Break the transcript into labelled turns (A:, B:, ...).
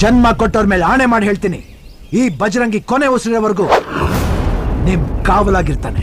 A: ಜನ್ಮ ಕೊಟ್ಟವ್ರ ಮೇಲೆ ಆಣೆ ಮಾಡಿ ಹೇಳ್ತೀನಿ. ಈ ಬಜರಂಗಿ ಕೊನೆ ಉಸಿರೋವರೆಗೂ ನಿಮ್ ಕಾವಲಾಗಿರ್ತಾನೆ.